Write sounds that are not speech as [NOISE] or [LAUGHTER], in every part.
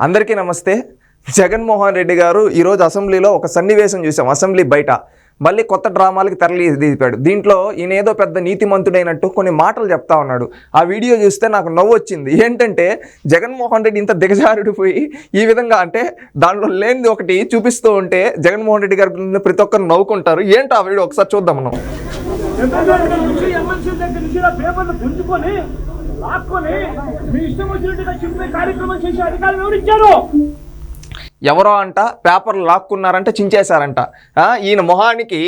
అందరికీ నమస్తే. జగన్మోహన్ రెడ్డి గారు ఈరోజు అసెంబ్లీలో ఒక సన్నివేశం చూసాం. అసెంబ్లీ బయట. మళ్ళీ కొత్త డ్రామాలకి తరలి దిపాడు దీంట్లో ఈయన ఏదో పెద్ద నీతిమంతుడైనట్టు కొన్ని మాటలు చెప్తా ఉన్నాడు. ఆ వీడియో చూస్తే నాకు నవ్వు వచ్చింది ఏంటంటే జగన్మోహన్ రెడ్డి ఇంత దిగజారుడిపోయి ఈ విధంగా అంటే దాంట్లో లేనిది ఒకటి చూపిస్తూ ఉంటే జగన్మోహన్ రెడ్డి గారి ప్రతి ఒక్కరు నవ్వుకుంటారు. ఏంటో ఆ వీడియో ఒకసారి చూద్దాం మనం. ఎమ్మెల్సీ దగ్గర నుంచి ఇలా పేపర్లు గుంజుకొని లాక్కొని మీ ఇష్టం వచ్చినట్టుగా చెప్పే కార్యక్రమం చేసే అధికారులు ఎవరిచ్చారు ఎవరో అంట పేపర్లు లాక్కున్నారంట చించేశారంట. ఈయన మొహానికి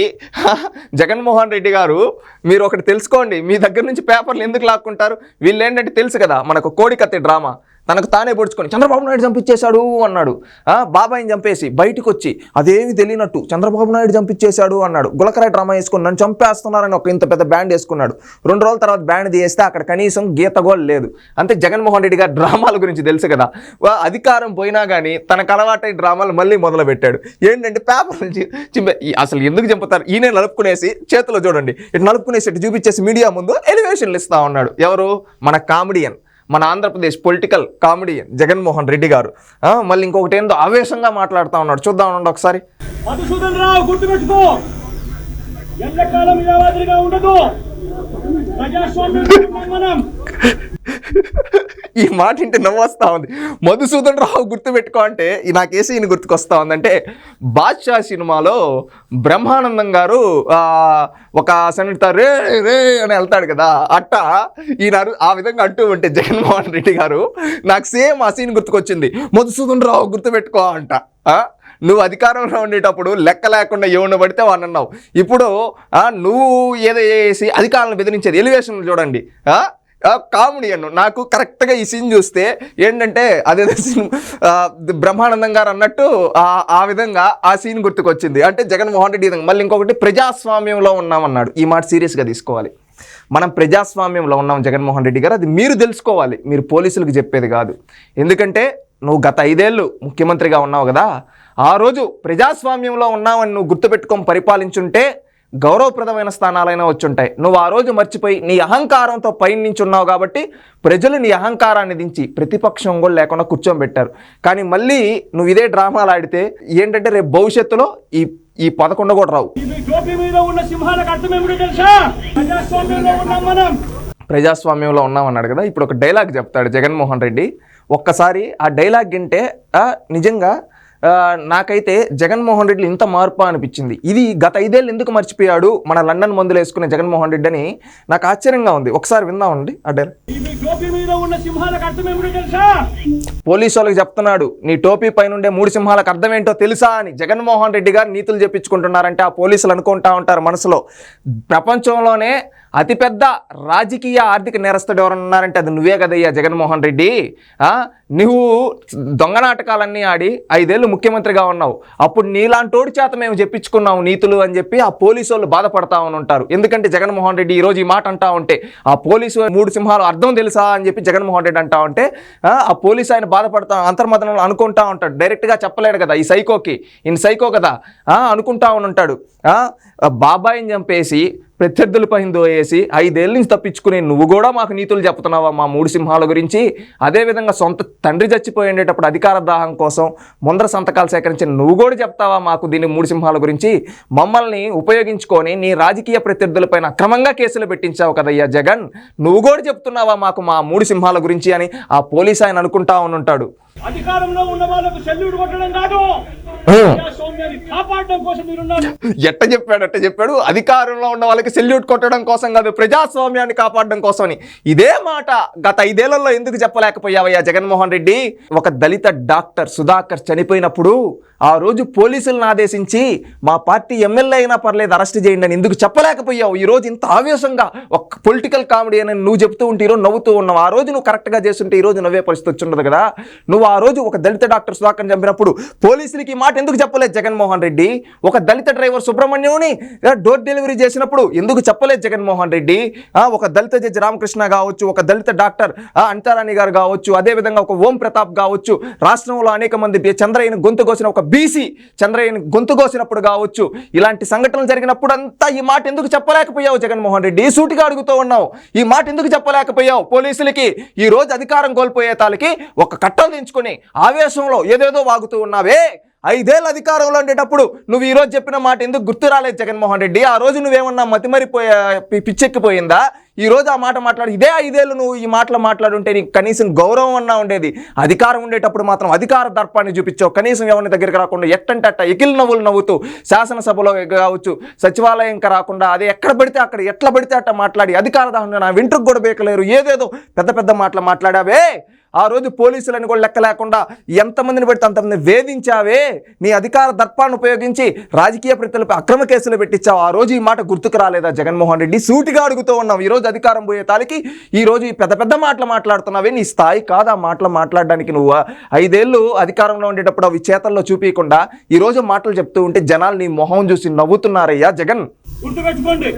[LAUGHS] జగన్మోహన్ రెడ్డి గారు మీరు ఒకటి తెలుసుకోండి మీ దగ్గర నుంచి పేపర్లు ఎందుకు లాక్కుంటారు? వీళ్ళు ఏంటంటే తెలుసు కదా మనకు కోడికత్తి డ్రామా. తనకు తానే పొడుచుకొని చంద్రబాబు నాయుడు చంపించేశాడు అన్నాడు. ఆ, బాబాయిని చంపేసి బయటకు వచ్చి అదేమి తెలియనట్టు చంద్రబాబు నాయుడు చంపించేశాడు అన్నాడు. గులకరాయి డ్రామా వేసుకుని నన్ను చంపేస్తున్నారని ఒక ఇంత పెద్ద బ్యాండ్ వేసుకున్నాడు. రెండు రోజుల తర్వాత బ్యాండ్ తీసేస్తే అక్కడ కనీసం గీత గోల్ లేదు. అంతే జగన్మోహన్ రెడ్డి గారి డ్రామాల గురించి తెలుసు కదా. వా- అధికారం పోయినా కానీ తనకు అలవాటై డ్రామాలు మళ్ళీ మొదలుపెట్టాడు. ఏంటంటే పేపర్ చింపే అసలు ఎందుకు చంపుతారు? ఈయన నలుపుకునేసి చేతిలో చూడండి. ఇటు నలుపుకునేసి ఇటు చూపించేసి మీడియా ముందు ఎలివేషన్లు ఇస్తా ఉన్నాడు. ఎవరు? మన కామెడియన్. మన ఆంధ్రప్రదేశ్ పొలిటికల్ కామెడియన్ జగన్మోహన్ రెడ్డి గారు. మళ్ళీ ఇంకొకటి ఏందో ఆవేశంగా మాట్లాడుతూ ఉన్నాడు. చూద్దాం ఉండండి ఒకసారి. మధుసూదన్ రావు గుర్తుపెట్టుకో. ఎల్లకాలం ఇలా మాదిరిగా ఉండదు. మనం [LAUGHS] ఈ మాట ఇంటి నవ్వొస్తా ఉంది. మధుసూదన్ రావు గుర్తుపెట్టుకో అంటే నాకేసి ఈయన గుర్తుకొస్తా ఉందంటే బాద్షా సినిమాలో బ్రహ్మానందం గారు ఒక సెనెట్ రే రే అని వెళ్తాడు కదా అట్ట ఈయన ఆ విధంగా అంటూ ఉంటే జగన్మోహన్ రెడ్డి గారు నాకు సేమ్ ఆ సీన్ గుర్తుకొచ్చింది. మధుసూదన్ రావు గుర్తుపెట్టుకో అంట. నువ్వు అధికారంలో ఉండేటప్పుడు లెక్క లేకుండా ఎవరిని పడితే వాడిని అన్నావు. ఇప్పుడు నువ్వు ఏదో చేసి అధికారాలను బెదిరించేది. ఎలివేషన్ చూడండి. కామెడీ అన్ను. నాకు కరెక్ట్గా ఈ సీన్ చూస్తే ఏంటంటే అదే బ్రహ్మానందం గారు అన్నట్టు ఆ ఆ విధంగా ఆ సీన్ గుర్తుకొచ్చింది. అంటే జగన్మోహన్ రెడ్డి ఈ విధంగా. మళ్ళీ ఇంకొకటి ప్రజాస్వామ్యంలో ఉన్నామన్నాడు. ఈ మాట సీరియస్గా తీసుకోవాలి. మనం ప్రజాస్వామ్యంలో ఉన్నాం జగన్మోహన్ రెడ్డి గారు. అది మీరు తెలుసుకోవాలి. మీరు పోలీసులకు చెప్పేది కాదు. ఎందుకంటే నువ్వు గత ఐదేళ్ళు ముఖ్యమంత్రిగా ఉన్నావు కదా. ఆ రోజు ప్రజాస్వామ్యంలో ఉన్నావని నువ్వు గుర్తుపెట్టుకొని పరిపాలించుంటే గౌరవప్రదమైన స్థానాలైనా వచ్చుంటాయి. నువ్వు ఆ రోజు మర్చిపోయి నీ అహంకారంతో పైనుంచి ఉన్నావు కాబట్టి ప్రజలు నీ అహంకారాన్ని దించి ప్రతిపక్షం కూడా లేకుండా కూర్చోబెట్టారు కానీ మళ్ళీ నువ్వు ఇదే డ్రామాలు ఆడితే ఏంటంటే రేపు భవిష్యత్తులో ఈ ఈ పదకొండు కూడా రావు. ప్రజాస్వామ్యంలో ఉన్నాం మనం. ప్రజాస్వామ్యంలో ఉన్నామన్నాడు కదా. ఇప్పుడు ఒక డైలాగ్ చెప్తాడు జగన్మోహన్ రెడ్డి. ఒక్కసారి ఆ డైలాగ్ వింటే నిజంగా నాకైతే జగన్మోహన్ రెడ్డి ఇంత మార్పు అనిపించింది. ఇది గత ఐదేళ్ళు ఎందుకు మర్చిపోయాడు? మన లండన్ మందులు వేసుకునే జగన్మోహన్ రెడ్డి అని నాకు ఆశ్చర్యంగా ఉంది. ఒకసారి విందామండి తెలుసా? పోలీసు వాళ్ళకి చెప్తున్నాడు నీ టోపీ పైన ఉండే మూడు సింహాలకు అర్థం ఏంటో తెలుసా? అని జగన్మోహన్ రెడ్డి గారు నీతులు చెప్పించుకుంటున్నారంటే ఆ పోలీసులు అనుకుంటా ఉంటారు మనసులో. ప్రపంచంలోనే అతిపెద్ద రాజకీయ ఆర్థిక నేరస్తుడు ఎవరన్నారంటే ఉన్నారంటే అది నువ్వే కదయ్యా జగన్మోహన్ రెడ్డి. నువ్వు దొంగ నాటకాలన్నీ ఆడి ఐదేళ్ళు ముఖ్యమంత్రిగా ఉన్నావు. అప్పుడు నీలాంటోడి చేత మేము చెప్పించుకున్నాము నీతులు అని చెప్పి ఆ పోలీసు వాళ్ళు బాధపడతా అని ఉంటారు ఎందుకంటే జగన్మోహన్ రెడ్డి ఈరోజు ఈ మాట అంటా ఉంటే ఆ పోలీసు మూడు సింహాలు అర్థం తెలుసా అని చెప్పి జగన్మోహన్ రెడ్డి అంటా ఉంటే ఆ, పోలీసు ఆయన బాధపడతా అంతర్మదనంలో అనుకుంటా ఉంటాడు. డైరెక్ట్గా చెప్పలేడు కదా ఈ సైకోకి. ఈయన సైకో కదా. అనుకుంటా అని ఉంటాడు బాబాయిని చంపేసి ప్రత్యర్థులపై దోయేసి ఐదేళ్ళ నుంచి తప్పించుకునే నువ్వు కూడా మాకు నీతులు చెప్తున్నావా మా మూడు సింహాల గురించి? అదేవిధంగా సొంత తండ్రి చచ్చిపోయి ఉండేటప్పుడు అధికార దాహం కోసం ముందర సంతకాలు సేకరించి నువ్వు కూడా చెప్తావా మాకు దీని మూడు సింహాల గురించి? మమ్మల్ని ఉపయోగించుకొని నీ రాజకీయ ప్రత్యర్థులపైన అక్రమంగా కేసులు పెట్టించావు కదయ్యా జగన్. నువ్వు కూడా చెప్తున్నావా మాకు మా మూడు సింహాల గురించి అని ఆ పోలీస్ ఆయన అనుకుంటా ఉంటాడు అధికారంలో ఉన్న వాళ్ళకు సెల్యూట్ కొట్టడం కాదు. ఎట్ట చెప్పాడు అట్ట చెప్పాడు? అధికారంలో ఉన్న వాళ్ళకి సెల్యూట్ కొట్టడం కోసం కాదు ప్రజాస్వామ్యాన్ని కాపాడడం కోసమని. ఇదే మాట గత ఐదేళ్ళలో ఎందుకు చెప్పలేకపోయావయ్యా జగన్మోహన్ రెడ్డి? ఒక దళిత డాక్టర్ సుధాకర్ చనిపోయినప్పుడు ఆ రోజు పోలీసులను ఆదేశించి మా పార్టీ ఎమ్మెల్యే అయినా పర్లేదు అరెస్ట్ చేయండి అని ఎందుకు చెప్పలేకపోయావు? ఈరోజు ఇంత ఆవేశంగా ఒక పొలిటికల్ కామెడీ అని నువ్వు చెప్తూ ఉంటే ఈరోజు నవ్వుతూ ఉన్నావు. ఆ రోజు నువ్వు కరెక్ట్గా చేస్తుంటే ఈరోజు నవ్వే పరిస్థితి వచ్చిండదు కదా? నువ్వు ఆ రోజు ఒక దళిత డాక్టర్ సుధాకర్ చంపినప్పుడు పోలీసులకి ఈ మాట ఎందుకు చెప్పలేదు జగన్మోహన్ రెడ్డి? ఒక దళిత డ్రైవర్ సుబ్రహ్మణ్యంని డోర్ డెలివరీ చేసినప్పుడు ఎందుకు చెప్పలేదు జగన్మోహన్ రెడ్డి? ఒక దళిత జడ్జి రామకృష్ణ కావచ్చు ఒక దళిత డాక్టర్ అంతారాణి గారు కావచ్చు అదేవిధంగా ఒక ఓం ప్రతాప్ కావచ్చు రాష్ట్రంలో అనేక మంది చంద్రయ్యను గొంతు కోసిన ఒక బీసీ చంద్రయ్యని గొంతు కోసినప్పుడు కావచ్చు ఇలాంటి సంఘటనలు జరిగినప్పుడు అంతా ఈ మాట ఎందుకు చెప్పలేకపోయావు జగన్మోహన్ రెడ్డి? సూటిగా అడుగుతూ ఉన్నావు. ఈ మాట ఎందుకు చెప్పలేకపోయావు? పోలీసులకి ఈ రోజు అధికారం కోల్పోయే తాలకి ఒక కట్టలు దించుకొని ఆవేశంలో ఏదేదో వాగుతూ ఉన్నావే. ఐదేళ్ళు అధికారంలో ఉండేటప్పుడు నువ్వు ఈరోజు చెప్పిన మాట ఎందుకు గుర్తు రాలేదు జగన్మోహన్ రెడ్డి? ఆ రోజు నువ్వేమన్నా మతిమరిపోయా పిచ్చెక్కిపోయిందా? ఈ రోజు ఆ మాట మాట్లాడి ఇదే ఐదేళ్ళు నువ్వు ఈ మాటలు మాట్లాడుంటే నీకు కనీసం గౌరవం అన్నా ఉండేది. అధికారం ఉండేటప్పుడు మాత్రం అధికార దర్పాన్ని చూపించావు. కనీసం ఎవరిని దగ్గరికి రాకుండా ఎట్టంటే అట్ట ఎకిల్ నవ్వులు నవ్వుతూ శాసనసభలో కావచ్చు సచివాలయంకి రాకుండా అది ఎక్కడ పడితే అక్కడ ఎట్లా పడితే అట్ట మాట్లాడి అధికార దాహంగా నా వెంట్రుకు కూడా బేకలేరు. ఏదేదో పెద్ద పెద్ద మాటలు మాట్లాడావే. ఆ రోజు పోలీసులను కూడా లెక్క లేకుండా ఎంతమందిని పెడితే అంతమంది వేధించావే. నీ అధికార దర్పాన్ని ఉపయోగించి రాజకీయ ప్రతిలపై అక్రమ కేసులు పెట్టించావు. ఆ రోజు ఈ మాట గుర్తుకు రాలేదా జగన్మోహన్ రెడ్డి? సూటిగా అడుగుతూ ఉన్నాం. ఈ రోజు అధికారం పోయే తాలికి ఈ రోజు ఈ పెద్ద పెద్ద మాటలు మాట్లాడుతున్నావే నీ స్థాయి కాదు ఆ మాటలు మాట్లాడడానికి నువ్వు. ఐదేళ్ళు అధికారంలో ఉండేటప్పుడు అవి చేతల్లో చూపించకుండా ఈ రోజు మాటలు చెప్తూ ఉంటే జనాలు నీ మొహం చూసి నవ్వుతున్నారయ్యా జగన్. గుర్తుపెట్టుకోండి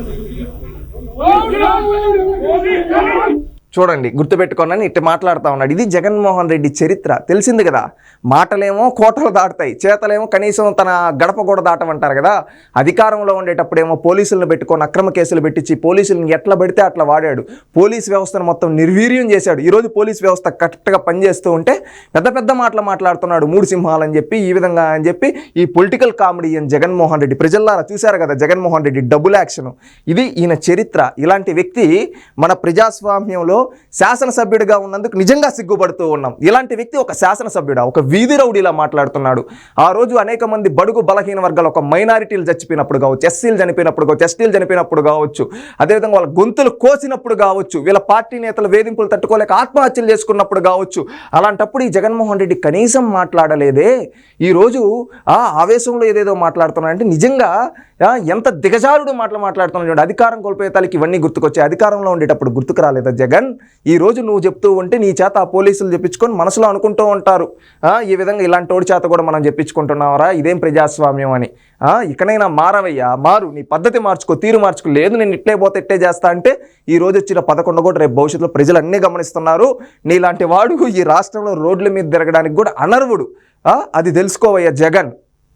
చూడండి గుర్తుపెట్టుకోనని ఇట్టు మాట్లాడుతూ ఉన్నాడు. ఇది జగన్మోహన్ రెడ్డి చరిత్ర. తెలిసింది కదా మాటలేమో కోటలు దాటుతాయి చేతలేమో కనీసం తన గడప కూడా దాటమంటారు కదా. అధికారంలో ఉండేటప్పుడేమో పోలీసులను పెట్టుకొని అక్రమ కేసులు పెట్టించి పోలీసులను ఎట్లా పడితే అట్లా వాడాడు. పోలీస్ వ్యవస్థను మొత్తం నిర్వీర్యం చేశాడు. ఈరోజు పోలీస్ వ్యవస్థ కరెక్ట్గా పనిచేస్తూ ఉంటే పెద్ద పెద్ద మాటలు మాట్లాడుతున్నాడు మూడు సింహాలు అని చెప్పి ఈ విధంగా అని చెప్పి ఈ పొలిటికల్ కామెడీ అని జగన్మోహన్ రెడ్డి ప్రజల్లారా చూశారు కదా జగన్మోహన్ రెడ్డి డబుల్ యాక్షన్. ఇది ఈయన చరిత్ర. ఇలాంటి వ్యక్తి మన ప్రజాస్వామ్యంలో శాసనసభ్యుడిగా ఉన్నందుకు నిజంగా సిగ్గుపడుతూ ఉన్నాం. ఇలాంటి వ్యక్తి ఒక శాసనసభ్యుడా ఒక వీధి రౌడీలా మాట్లాడుతున్నాడు. ఆ రోజు అనేక మంది బడుగు బలహీన వర్గాలు ఒక మైనారిటీలు చచ్చిపోయినప్పుడు కావచ్చు ఎస్సీలు చనిపోయినప్పుడు కావచ్చు ఎస్టీలు చనిపోయినప్పుడు కావచ్చు అదేవిధంగా వాళ్ళ గొంతులు కోసినప్పుడు కావచ్చు వీళ్ళ పార్టీ నేతలు వేధింపులు తట్టుకోలేక ఆత్మహత్యలు చేసుకున్నప్పుడు కావచ్చు అలాంటప్పుడు ఈ జగన్మోహన్ రెడ్డి కనీసం మాట్లాడలేదే? ఈరోజు ఆ ఆవేశంలో ఏదేదో మాట్లాడుతున్నాడంటే నిజంగా ఎంత దిగజారుడు మాటలు మాట్లాడుతున్నాడు అధికారం కోల్పోయే తలకి ఇవన్నీ గుర్తుకొచ్చాయి. అధికారంలో ఉండేటప్పుడు గుర్తుకు రాలేదా జగన్? ఈ రోజు నువ్వు చెప్తూ ఉంటే నీ చేత ఆ పోలీసులు చెప్పించుకొని మనసులో అనుకుంటూ ఉంటారు. ఈ విధంగా ఇలాంటి వాడి చేత కూడా మనం చెప్పించుకుంటున్నావరా? ఇదేం ప్రజాస్వామ్యం అని. ఇకనైనా మారవయ్యా మారు. నీ పద్ధతి మార్చుకో తీరు మార్చుకో. లేదు నేను ఇట్లే పోతే ఇట్లే చేస్తా అంటే ఈ రోజు వచ్చిన పదకొండు కూడా రేపు భవిష్యత్తులో ప్రజలు అన్నీ గమనిస్తున్నారు. నీలాంటి వాడు ఈ రాష్ట్రంలో రోడ్ల మీద తిరగడానికి కూడా అనర్వుడు అది తెలుసుకోవయ్యా జగన్.